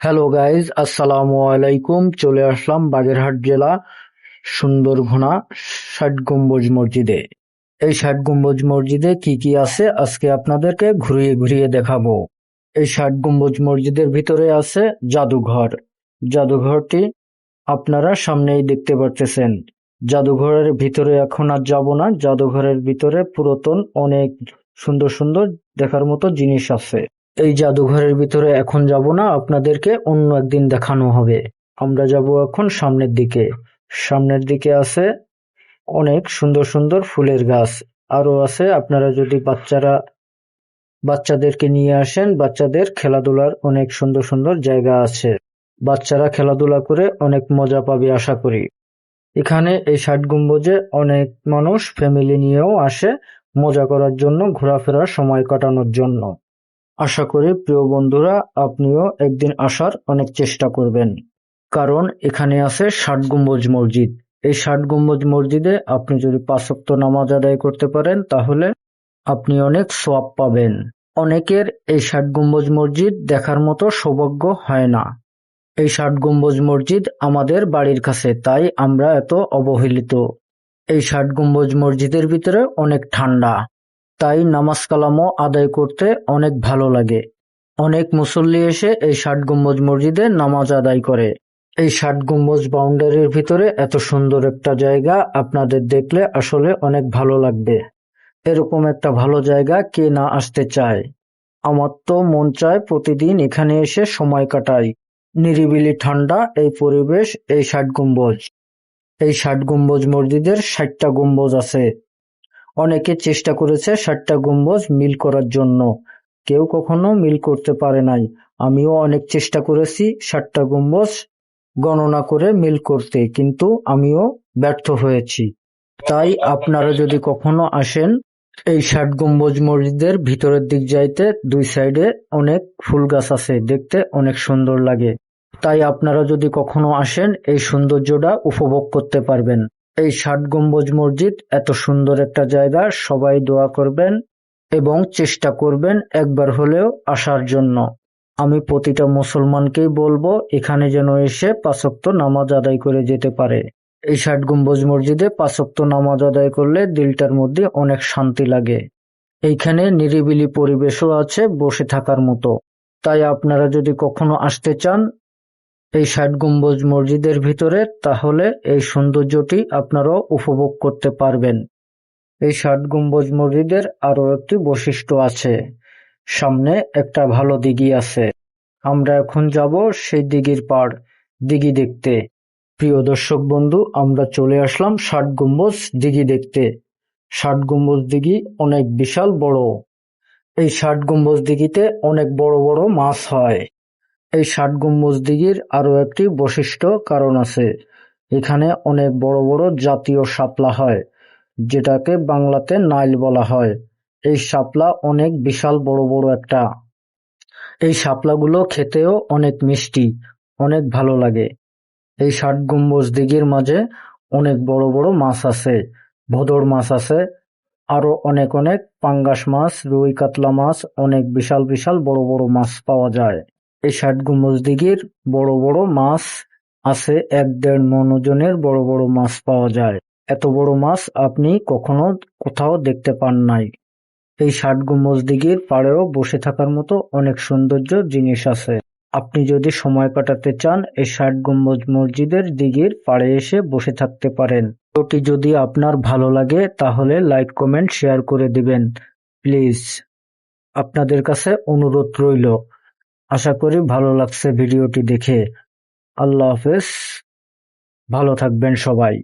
Hello guys আসসালামু আলাইকুম চলে আসলাম বাগেরহাট জেলা সুন্দরঘোনা ষাট গম্বুজ মসজিদে। এই ষাট গম্বুজ মসজিদে কি কি আছে আজকে আপনাদেরকে ঘুরিয়ে ঘুরিয়ে দেখাবো। এই ষাট গম্বুজ মসজিদের ভিতরে আছে জাদুঘর। জাদুঘরটি আপনারা সামনেই দেখতে পারতেছেন। জাদুঘরের ভিতরে এখন আর যাব না। জাদুঘরের ভিতরে পুরাতন অনেক সুন্দর সুন্দর দেখার মতো জিনিস আছে। এই জাদুঘরের ভিতরে এখন যাব না, আপনাদেরকে অন্য একদিন দেখানো হবে। আমরা যাব এখন সামনের দিকে। সামনের দিকে আছে অনেক সুন্দর সুন্দর ফুলের গাছ। আরও আছে, আপনারা যদি বাচ্চারা, বাচ্চাদেরকে নিয়ে আসেন, বাচ্চাদের খেলাধুলার অনেক সুন্দর সুন্দর জায়গা আছে। বাচ্চারা খেলাধুলা করে অনেক মজা পাবে, আশা করি। এখানে এই ষাট গম্বুজে অনেক মানুষ ফ্যামিলি নিয়েও আসে মজা করার জন্য, ঘোরাফেরার সময় কাটানোর জন্য। আশা করি প্রিয় বন্ধুরা, আপনিও একদিন আসার অনেক চেষ্টা করবেন। কারণ এখানে আছে ষাট গম্বুজ মসজিদ। এই ষাট গম্বুজ মসজিদে আপনি যদি পাঁচক্ত নামাজ আদায় করতে পারেন, তাহলে আপনি অনেক সোয়াব পাবেন। অনেকের এই ষাট গম্বুজ মসজিদ দেখার মতো সৌভাগ্য হয় না। এই ষাট গম্বুজ মসজিদ আমাদের বাড়ির কাছে, তাই আমরা এত অবহেলিত। এই ষাট গম্বুজ মসজিদের ভিতরে অনেক ঠান্ডা। তাই নামাজ কালামও আদায় করতে অনেক ভালো লাগে। অনেক মুসল্লি এসে এই ষাট গম্বুজ মসজিদে নামাজ আদায় করে। এই ষাট গম্বুজ বাউন্ডারির ভিতরে এত সুন্দর একটা জায়গা আপনাদের দেখলে আসলে অনেক ভালো লাগবে। এরকম একটা ভালো জায়গা কে না আসতে চায়? আমার তো মন চায় প্রতিদিন এখানে এসে সময় কাটাই। নিরিবিলি ঠান্ডা এই পরিবেশ এই ষাট গম্বুজ। এই ষাট গম্বুজ মসজিদের ষাটটা গম্বুজ আছে। অনেকে চেষ্টা করেছে ষাটটা গম্বুজ মিল করার জন্য। কেউ কখনো মিল করতে পারে নাই। আমিও অনেক চেষ্টা করেছি ষাটটা গম্বুজ গণনা করে মিল করতে, কিন্তু আমিও ব্যর্থ হয়েছি। তাই আপনারা যদি কখনো আসেন এই ষাট গম্বুজ মসজিদের ভিতরের দিক যাইতে, দুই সাইডে অনেক ফুল গাছ আছে, দেখতে অনেক সুন্দর লাগে। তাই আপনারা যদি কখনো আসেন, এই সৌন্দর্যটা উপভোগ করতে পারবেন। এই ষাট গম্বুজ মসজিদ এত সুন্দর একটা জায়গা, সবাই দোয়া করবেন এবং চেষ্টা করবেন একবার হলেও আসার জন্য। আমি প্রতিটা মুসলমানকেই বলব, এখানে যেন এসে পাঁচক্ত নামাজ আদায় করে যেতে পারে। এই ষাট গম্বুজ মসজিদে পাঁচক্ত নামাজ আদায় করলে দিলটার মধ্যে অনেক শান্তি লাগে। এইখানে নিরিবিলি পরিবেশও আছে, বসে থাকার মতো। তাই আপনারা যদি কখনো আসতে চান এই ষাট গম্বুজ মসজিদের ভিতরে, তাহলে এই সৌন্দর্যটি আপনারাও উপভোগ করতে পারবেন। এই ষাট গম্বুজ মসজিদের আরও একটি বৈশিষ্ট্য আছে। সামনে একটা ভালো দিঘি আছে। আমরা এখন যাব সেই দিঘির পাড়, দিঘি দেখতে। প্রিয় দর্শক বন্ধু, আমরা চলে আসলাম ষাট গম্বুজ দিঘি দেখতে। ষাট গম্বুজ দিঘি অনেক বিশাল বড়। এই ষাট গম্বুজ দিঘিতে অনেক বড় বড় মাছ হয়। এই ষাট গম্বুজ দিঘির আরও একটি বৈশিষ্ট্য কারণ আছে। এখানে অনেক বড় বড় জাতীয় শাপলা হয়, যেটাকে বাংলাতে নাইল বলা হয়। এই শাপলা অনেক বিশাল বড় বড় একটা। এই শাপলাগুলো খেতেও অনেক মিষ্টি, অনেক ভালো লাগে। এই ষাট গম্বুজ দিঘির মাঝে অনেক বড় বড় মাছ আছে, ভদর মাছ আছে আরও অনেক অনেক পাঙ্গাস মাছ, রুই কাতলা মাছ, অনেক বিশাল বিশাল বড় বড় মাছ পাওয়া যায়। এই ষাট গম্বুজ দিঘির বড় বড় মাছ আছে, এক দেড় মন ওজনের বড় বড় মাছ পাওয়া যায়। এত বড় মাছ আপনি কখনো কোথাও দেখতে পান নাই। এই ষাট গম্বুজ দিঘির পাড়েও বসে থাকার মতো অনেক সৌন্দর্য জিনিস আছে। আপনি যদি সময় কাটাতে চান, এই ষাট গম্বুজ মসজিদের দিঘির পাড়ে এসে বসে থাকতে পারেন। ভিডিওটি যদি আপনার ভালো লাগে, তাহলে লাইক, কমেন্ট, শেয়ার করে দিবেন। প্লিজ, আপনাদের কাছে অনুরোধ রইল। আশা করি ভালো লাগছে ভিডিওটি দেখে। আল্লাহ হাফেজ। ভালো থাকবেন সবাই।